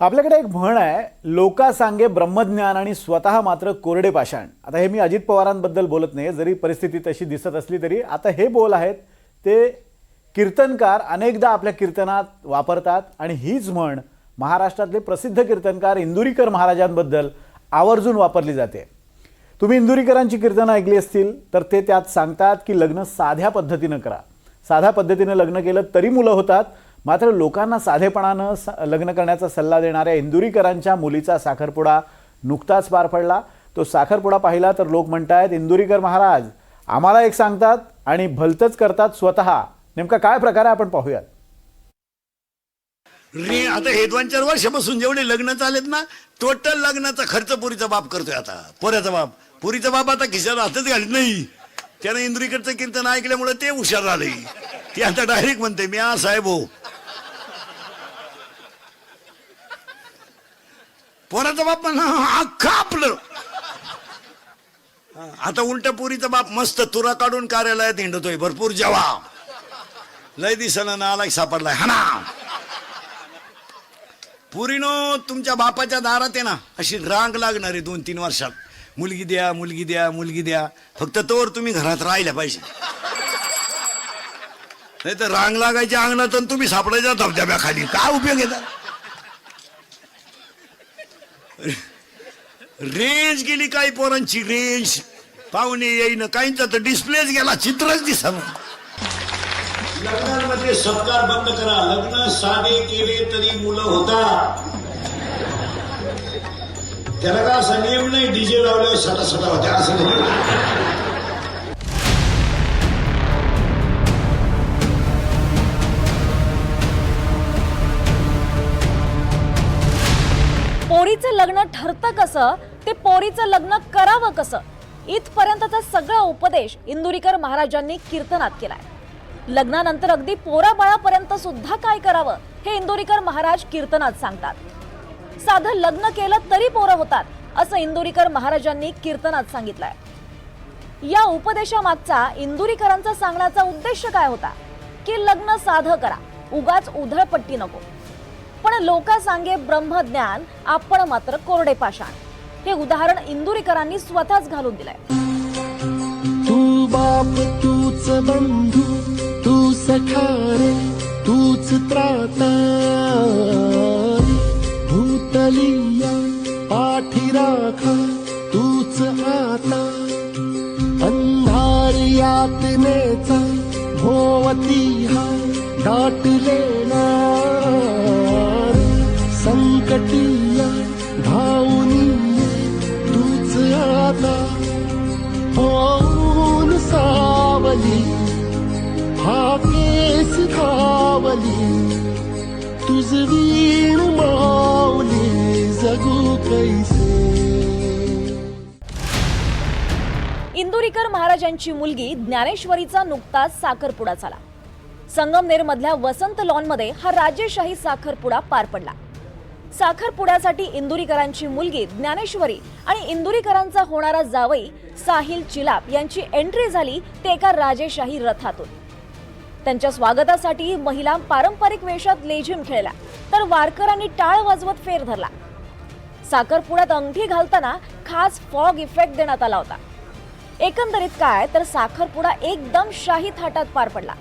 आपल्याकडे एक म्हण आहे लोका सांगे ब्रह्मज्ञान आणि स्वतः मात्र कोरडे पाषाण. आता हे मी अजित पवारांबद्दल बोलत नाही जरी परिस्थिती तशी दिसत असली तरी. आता हे बोल आहेत ते कीर्तनकार अनेकदा आपल्या कीर्तनात वापरतात आणि हीच म्हण महाराष्ट्रातले प्रसिद्ध कीर्तनकार इंदुरीकर महाराजांबद्दल आवर्जून वापरली जाते. तुम्ही इंदुरीकरांची कीर्तनं ऐकली असतील तर ते त्यात सांगतात की लग्न साध्या पद्धतीनं करा. साध्या पद्धतीनं लग्न केलं तरी मुलं होतात मात्र लोकांना साधेपणानं स- लग्न करण्याचा सल्ला देणाऱ्या इंदुरीकरांच्या मुलीचा साखरपुडा नुकताच पार पडला. तो साखरपुडा पाहिला तर लोक म्हणतायत इंदुरीकर महाराज आम्हाला एक सांगतात आणि भलतच करतात स्वतः. नेमका काय प्रकार आहे आपण पाहूयात? रे आता हे दोन चार वर्षापासून जेवढे लग्न चालेत ना टोटल लग्नाचा खर्च पुरीचा बाप करतोय आता. पोऱ्याचा बाप. पुरीचा बाप आता खिशात हातच घालत नाही. त्यानं इंद्रीकडचं कीर्तन ऐकल्यामुळे ते हुशार झाले. ते आता डायरेक्ट म्हणते मी आ साहेब हो. पोराचा बाप म्हणा अख्खा आपलं. आता उलट पुरीचा बाप मस्त तुरा काढून कार्यालयात हिंडतोय भरपूर जेवा लय दिसना नाला सापडलाय हा ना पुरीनो तुमच्या बापाच्या दारात आहे ना अशी रांग लागणार आहे दोन तीन वर्षात. मुलगी द्या मुलगी द्या मुलगी द्या. फक्त तोवर तुम्ही घरात राहिल्या पाहिजे. नाही तर रांग लागायच्या अंगणात आणि तुम्ही सापडायच्या धबधब्याखाली. काय उपयोग येतात रेंज गेली काही पोरांची रेंज पाहुणे येईन काहींचा तर डिस्प्लेच गेला चित्रच दिसा लग्नांमध्ये सत्कार बंद करा. लग्न साधे केले तरी मुलं होतात. त्याला का असा नियम नाही डीजे लावल्यावर सटा सटा होत्या असं नाही. पोरीचं लग्न ठरतं कसं? ते पोरीचं लग्न करावं कसं? इथपर्यंतचा सगळा उपदेश इंदुरीकर महाराजांनी कीर्तनात केलाय. लग्नानंतर अगदी पोराबाळापर्यंत सुद्धा काय करावं हे इंदुरीकर महाराज कीर्तनात सांगतात. साधं लग्न केलं तरी पोरं होतात असं इंदुरीकर महाराजांनी कीर्तनात सांगितलंय. या उपदेशामागचा इंदुरीकरांचा सांगण्याचा उद्देश काय होता? की लग्न साधं करा उगाच उधळपट्टी नको. पण लोक सांगे ब्रह्मज्ञान आपण मात्र कोरडे पाषाण. हे उदाहरण इंदुरीकरांनी स्वतःच घालून दिलंय. तू बाप तूच बंधू तू सखारे तूच त्राता भूतलिया पाठी राखा तूच आता. अंधार यातनेचा भोवती हा दाटलेला सावली हाकेस धावली तुझ वीण मावली जगू कैसे? इंदुरीकर महाराजांची मुलगी ज्ञानेश्वरीचा नुकताच साखरपुडा झाला. संगमनेरमधल्या वसंत लॉनमध्ये हा राजेशाही साखरपुडा पार पडला. साखरपुड्यासाठी इंदुरीकरांची मुलगी ज्ञानेश्वरी आणि इंदुरीकरांचा होणारा जावई साहिल चिलाप यांची एंट्री झाली ते एका राजेशाही रथातून. त्यांच्या स्वागतासाठी महिला पारंपरिक वेशात लेझिम खेळला तर वारकऱ्यांनी टाळ वाजवत फेर धरला. साखरपुड्यात अंगठी घालताना खास फॉग इफेक्ट देण्यात आला होता. एकंदरीत काय तर साखरपुडा एकदम शाही थाटात पार पडला.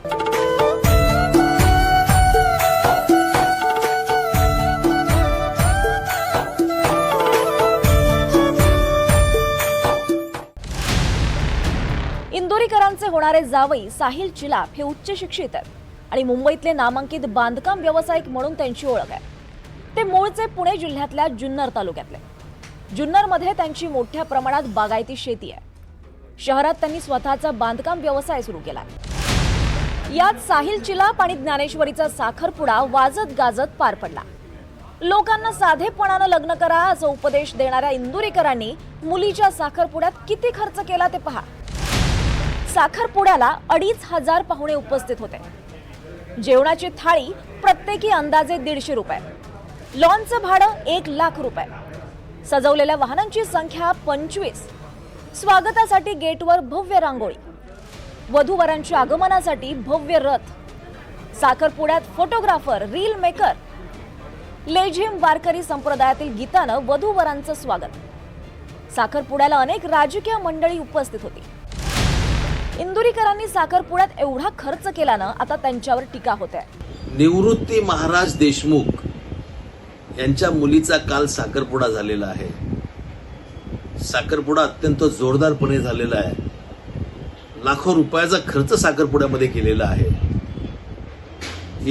होणारे जावई साहिल चिलाप हे उच्च शिक्षित आहेत आणि मुंबईतले नामांकित बांधकाम व्यावसायिक म्हणून त्यांची ओळख आहे. ते मूळचे पुणे जिल्ह्यातल्या जुन्नर तालुक्यातले. जुन्नरमध्ये त्यांची मोठ्या प्रमाणात बागायती शेती आहे. शहरात त्यांनी स्वतःचा बांधकाम व्यवसाय सुरू केला यात साहिल चिलाप आणि ज्ञानेश्वरीचा साखरपुडा वाजत गाजत पार पडला. लोकांना साधेपणानं लग्न करा असा उपदेश देणाऱ्या इंदुरीकरांनी मुलीच्या साखरपुड्यात किती खर्च केला ते पहा. साखरपुड्याला अडीच हजार पाहुणे उपस्थित होते. जेवणाची थाळी प्रत्येकी अंदाजे दीडशे रुपये. लॉनचं भाडं एक लाख रुपये. सजवलेल्या वाहनांची संख्या पंचवीस. स्वागतासाठी गेटवर भव्य रांगोळी. वधूवरांच्या आगमनासाठी भव्य रथ. साखरपुड्यात photographer reel maker. Lezim Warkari संप्रदायातील गीतानं वधूवरांचं स्वागत. साखरपुड्याला अनेक राजकीय मंडळी उपस्थित होती. इंदुरीकरांनी साखरपुड्यात एवढा खर्च केल्यानं आता त्यांच्यावर टीका होते निवृत्ती महाराज देशमुख यांच्या मुलीचा काल साखरपुडा झालेला आहे. साखरपुडा अत्यंत जोरदारपणे झालेला आहे. लाखो रुपयाचा खर्च साखरपुड्यामध्ये केलेला आहे.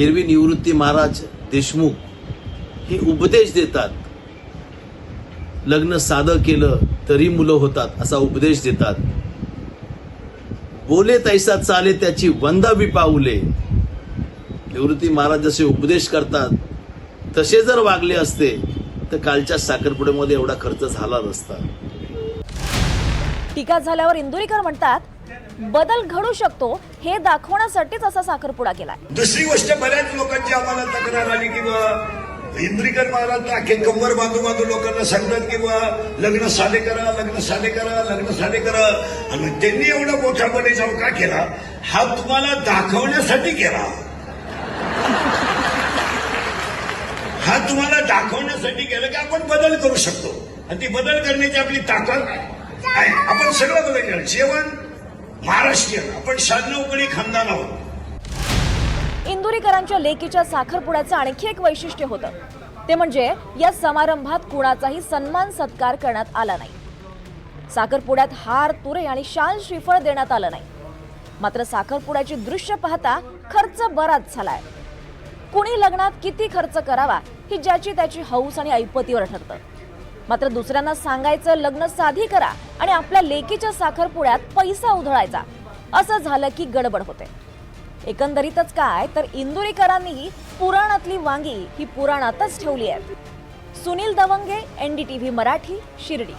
एरवी निवृत्ती महाराज देशमुख हे उपदेश देतात. लग्न साधं केलं तरी मुलं होतात असा उपदेश देतात. बोले तैसा चाले त्याची वंदावी पाऊले. निवृत्ती महाराज जसे उपदेश करतात तसे जर वागले असते तर कालच्या साखरपुड्यामध्ये एवढा खर्च झाला नसता. टीका झाल्यावर इंदुरीकर म्हणतात बदल घडू शकतो हे दाखवण्यासाठीच असा साखरपुडा केलाय. दुसरी गोष्ट बऱ्याच लोकांची आम्हाला तक्रार आली की इंद्रिकर महाराज अख्खे कंबर बांधू बांधू लोकांना सांगतात की बा लग्न साधे करा लग्न साधे करा लग्न साधे करा. आणि त्यांनी एवढा मोठ्यापणे जाऊ का केला? हा तुम्हाला दाखवण्यासाठी केला. हा तुम्हाला दाखवण्यासाठी केला की आपण बदल करू शकतो. आणि ती बदल करण्याची आपली ताकद आहे. आपण सगळं बदल केलं जेवण महाराष्ट्रीयन. आपण शहाण्णव खानदान आहोत. इंदुरीकरांच्या लेकीच्या साखरपुड्याचं आणखी एक वैशिष्ट्य होतं. ते म्हणजे या समारंभात कुणाचाही सन्मान सत्कार करण्यात आला नाही. साखरपुड्यात हार तुरे आणि शाल श्रीफळ देण्यात आलं नाही. मात्र साखरपुड्याची दृश्य पाहता खर्च बराच झालाय. कुणी लग्नात किती खर्च करावा ही ज्याची त्याची हौस आणि ऐपतीवर ठरतं. मात्र दुसऱ्यांना सांगायचं लग्न साधी करा आणि आपल्या लेकीच्या साखरपुड्यात पैसा उधळायचा. असं झालं की गडबड होते. एकंदरीतच काय तर इंदुरीकरांनी पुराणातली वांगी ही पुराणातच ठेवली आहेत. सुनील दवंगे एनडीटीव्ही मराठी शिर्डी.